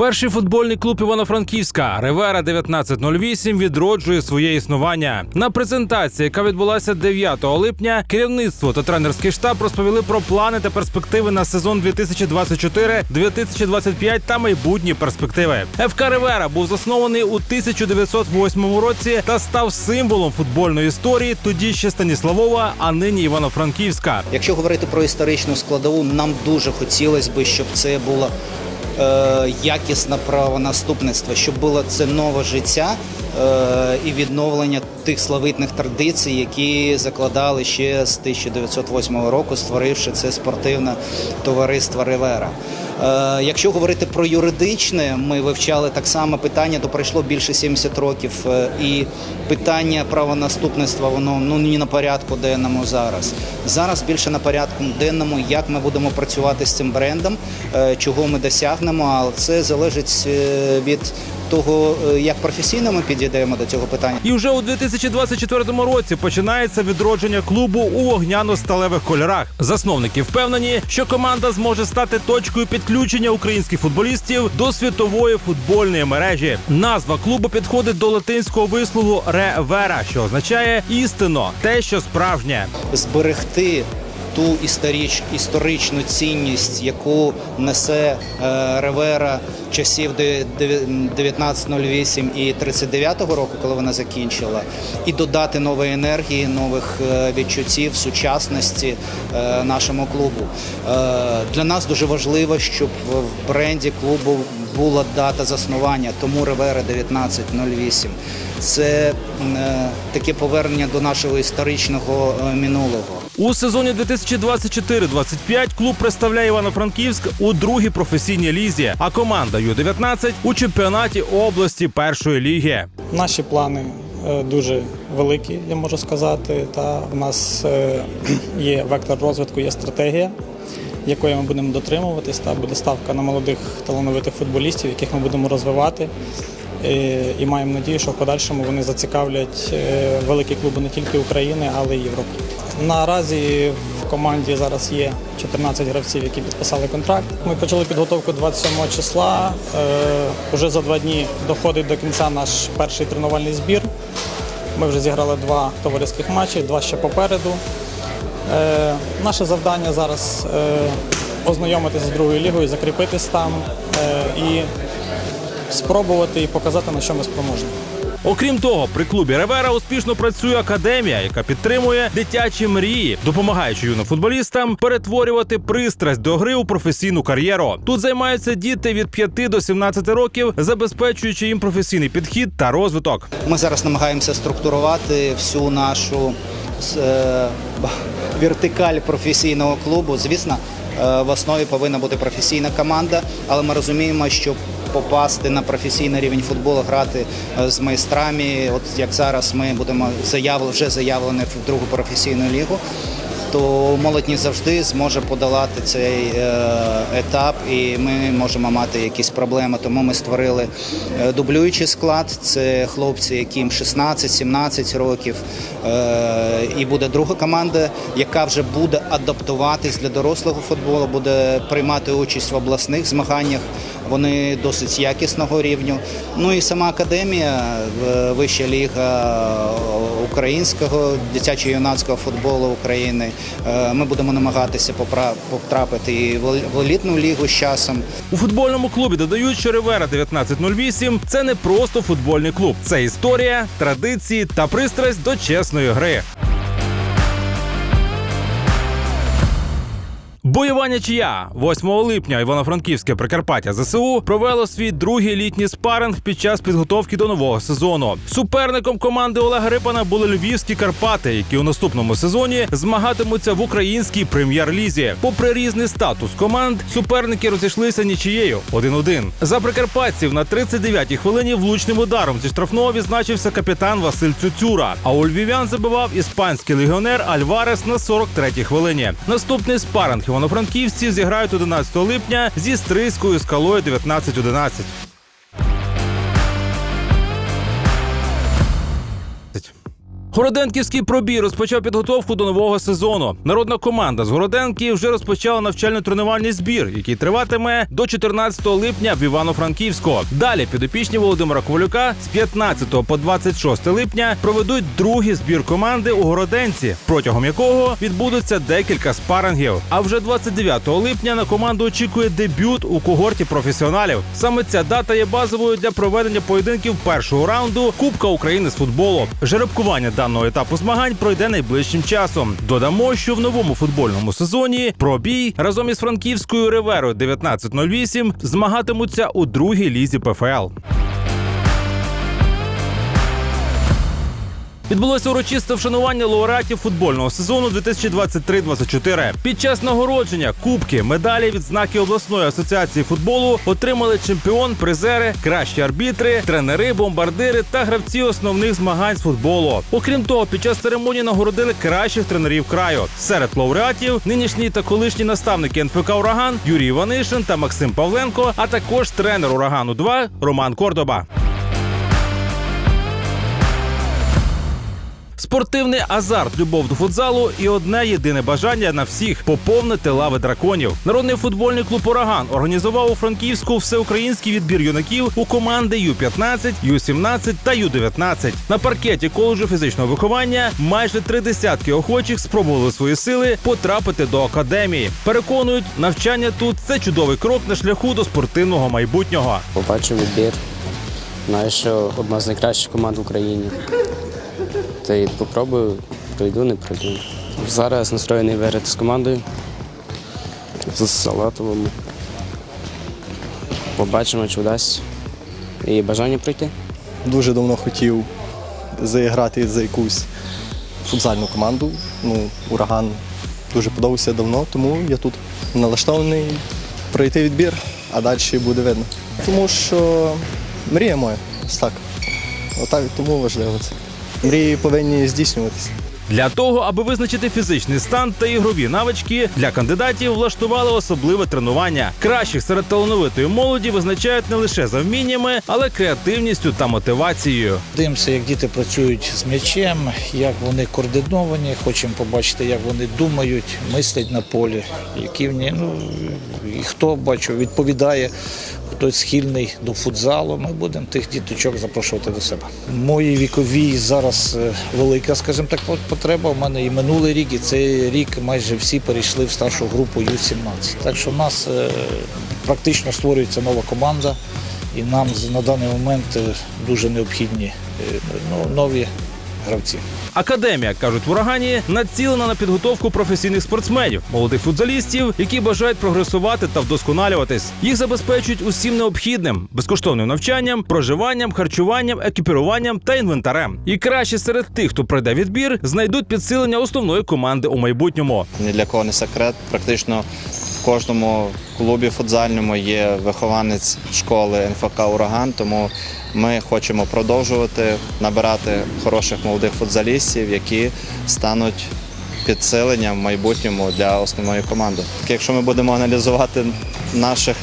Перший футбольний клуб Івано-Франківська Ревера 1908 відроджує своє існування. На презентації, яка відбулася 9 липня, керівництво та тренерський штаб розповіли про плани та перспективи на сезон 2024-2025 та майбутні перспективи. ФК Ревера був заснований у 1908 році та став символом футбольної історії тоді ще Станіславова, а нині Івано-Франківська. Якщо говорити про історичну складову, нам дуже хотілося б, щоб це було якісне правонаступництво, щоб було це нове життя е, і відновлення тих славитних традицій, які закладали ще з 1908 року, створивши це спортивне товариство Ревера. Е, Якщо говорити про юридичне, ми вивчали так само питання, то пройшло більше 70 років, е, і питання правонаступництва воно ну не на порядку денному зараз. Зараз більше на порядку денному, як ми будемо працювати з цим брендом, е, чого ми досягнемо, але це залежить від того, е, як професійно ми підійдемо до цього питання. І вже у 2024 році починається відродження клубу у вогняно-сталевих кольорах. Засновники впевнені, що команда зможе стати точкою підключення українських футболістів до світової футбольної мережі. Назва клубу підходить до латинського вислову «ревера», що означає істинно те, що справжнє. зберегти ту історич, історичну цінність, яку несе е, Ревера часів де- де- 1908 і 39-го року, коли вона закінчила, і додати нової енергії, нових е, відчуттів, сучасності е, нашому клубу. Для нас дуже важливо, щоб в бренді клубу була дата заснування, тому Ревера 1908. Це таке повернення до нашого історичного минулого. У сезоні 2024-25 клуб представляє Івано-Франківськ у другій професійній лізі, а команда Ю-19 у чемпіонаті області першої ліги. Наші плани е, дуже великі, я можу сказати. Та в нас е, є вектор розвитку, є стратегія, якої ми будемо дотримуватись. Та буде ставка на молодих талановитих футболістів, яких ми будемо розвивати. Е, І маємо надію, що в подальшому вони зацікавлять е, великі клуби не тільки України, але й Європи. Наразі в команді зараз є 14 гравців, які підписали контракт. Ми почали підготовку 27 числа. Е, Уже за два дні доходить до кінця наш перший тренувальний збір. Ми вже зіграли два товариських матчі, два ще попереду. Е, Наше завдання зараз е, ознайомитися з другою лігою, закріпитись там е, і спробувати і показати, на що ми спроможні. Окрім того, при клубі Ревера успішно працює академія, яка підтримує дитячі мрії, допомагаючи юним футболістам перетворювати пристрасть до гри у професійну кар'єру. Тут займаються діти від 5 до 17 років, забезпечуючи їм професійний підхід та розвиток. Ми зараз намагаємося структурувати всю нашу е, вертикаль професійного клубу. Звісно, в основі повинна бути професійна команда, але ми розуміємо, що попасти на професійний рівень футболу, грати е, з майстрами, от як зараз ми будемо заявлені, вже заявлені в другу професійну лігу. То молодь не завжди зможе подолати цей е, етап, і ми можемо мати якісь проблеми. Тому ми створили е, дублюючий склад. Це хлопці, яким 16-17 років. Е, і буде друга команда, яка вже буде адаптуватись для дорослого футболу, буде приймати участь в обласних змаганнях. Вони досить якісного рівню. Ну і сама академія, вища ліга українського дитячо-юнацького футболу України. Е, Ми будемо намагатися потрапити і в елітну лігу з часом. У футбольному клубі додають, що Ривера 1908 – це не просто футбольний клуб, це історія, традиції та пристрасть до чесної гри. Бойова нічия 8 липня Івано-Франківське Прикарпаття ЗСУ провело свій другий літній спаринг під час підготовки до нового сезону. Суперником команди Олега Рипана були львівські Карпати, які у наступному сезоні змагатимуться в українській прем'єр-лізі. Попри різний статус команд, суперники розійшлися нічією 1-1. За прикарпатців на 39-й хвилині влучним ударом зі штрафного відзначився капітан Василь Цюцюра. А у львів'ян забивав іспанський легіонер Альварес на 43-й хвилині. Наступний спаринг івано-франківці зіграють 11 липня зі стрийською скалою 19-11. Городенківський пробій розпочав підготовку до нового сезону. Народна команда з Городенки вже розпочала навчально-тренувальний збір, який триватиме до 14 липня в Івано-Франківську. Далі підопічні Володимира Ковалюка з 15 по 26 липня проведуть другий збір команди у Городенці, протягом якого відбудуться декілька спарингів. А вже 29 липня на команду очікує дебют у когорті професіоналів. Саме ця дата є базовою для проведення поєдинків першого раунду Кубка України з футболу. Жеребкування даного етапу змагань пройде найближчим часом. Додамо, що в новому футбольному сезоні пробій разом із франківською реверою 1908 змагатимуться у другій лізі ПФЛ. Відбулося урочисте вшанування лауреатів футбольного сезону 2023-24. Під час нагородження кубки, медалі, відзнаки обласної асоціації футболу отримали чемпіон, призери, кращі арбітри, тренери, бомбардири та гравці основних змагань з футболу. Окрім того, під час церемонії нагородили кращих тренерів краю. Серед лауреатів нинішні та колишні наставники НФК Ураган Юрій Іванишин та Максим Павленко, а також тренер урагану 2 Роман Кордоба. Спортивний азарт, любов до футзалу і одне єдине бажання на всіх поповнити лави драконів. Народний футбольний клуб Ураган організував у Франківську всеукраїнський відбір юнаків у команди Ю-15, Ю-17 та Ю-19. На паркеті коледжу фізичного виховання майже три десятки охочих спробували свої сили потрапити до академії. Переконують, навчання тут це чудовий крок на шляху до спортивного майбутнього. Побачив відбір. Знаю, що одна з найкращих команд в Україні. Та й попробую, пройду, не пройду. Зараз настроєний виграти з командою. З Салатовим. Побачимо, чи вдасться. І бажання пройти. Дуже давно хотів заіграти за якусь футзальну команду. Ну, ураган дуже подобався давно, тому я тут налаштований пройти відбір, а далі буде видно. Тому що мрія моя, так. Отак, тому важливо це. Мрії повинні здійснюватися. Для того, аби визначити фізичний стан та ігрові навички, для кандидатів влаштували особливе тренування. Кращих серед талановитої молоді визначають не лише за вміннями, але креативністю та мотивацією. Дивимося, як діти працюють з м'ячем, як вони координовані. Хочемо побачити, як вони думають, мислять на полі, які вони, ну і хто бачу, відповідає, хтось схильний до футзалу. Ми будемо тих діточок запрошувати до себе. Моїй віковій зараз е, велика, скажімо так, потреба. У мене і минулий рік, і цей рік майже всі перейшли в старшу групу Ю-17. Так що в нас е, практично створюється нова команда. І нам на даний момент е, дуже необхідні ну, нові гравці. Академія кажуть в урагані націлена на підготовку професійних спортсменів, молодих футзалістів, які бажають прогресувати та вдосконалюватись. Їх забезпечують усім необхідним безкоштовним навчанням, проживанням, харчуванням, екіпіруванням та інвентарем. І краще серед тих, хто пройде відбір, знайдуть підсилення основної команди у майбутньому. ні для кого не секрет. Практично в кожному клубі футзальному є вихованець школи НФК Ураган, тому ми хочемо продовжувати набирати хороших молодих футзалістів, які стануть підсиленням в майбутньому для основної команди. Якщо ми будемо аналізувати наших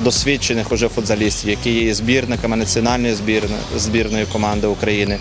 досвідчених уже футзалістів, які є збірниками національної збірної, збірної команди України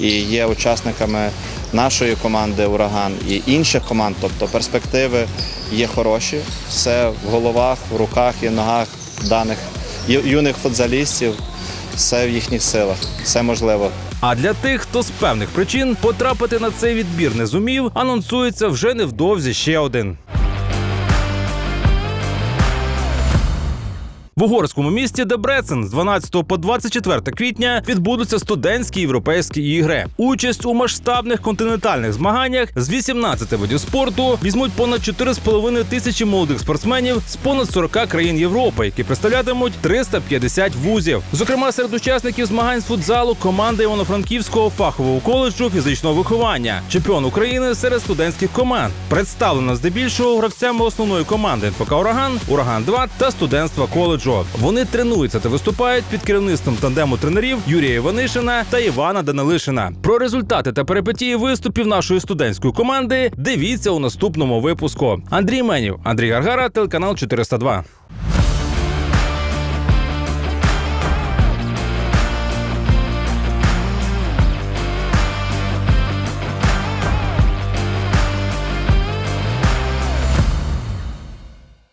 і є учасниками нашої команди Ураган і інших команд. Тобто перспективи є хороші. Все в головах, в руках і ногах даних юних футзалістів, все в їхніх силах, все можливо. А для тих, хто з певних причин потрапити на цей відбір не зумів, анонсується вже невдовзі ще один. В угорському місті Дебрецен з 12 по 24 квітня відбудуться студентські європейські ігри. Участь у масштабних континентальних змаганнях з 18 видів спорту візьмуть понад 4,5 тисячі молодих спортсменів з понад 40 країн Європи, які представлятимуть 350 вузів. Зокрема, серед учасників змагань з футзалу команда Івано-Франківського фахового коледжу фізичного виховання, чемпіон України серед студентських команд, представлена здебільшого гравцями основної команди НФК Ураган, Ураган 2 та студентства коледжу. Вони тренуються та виступають під керівництвом тандему тренерів Юрія Іванишина та Івана Данилишина. Про результати та перипетії виступів нашої студентської команди дивіться у наступному випуску. Андрій Менів, Андрій Гаргара, телеканал 402.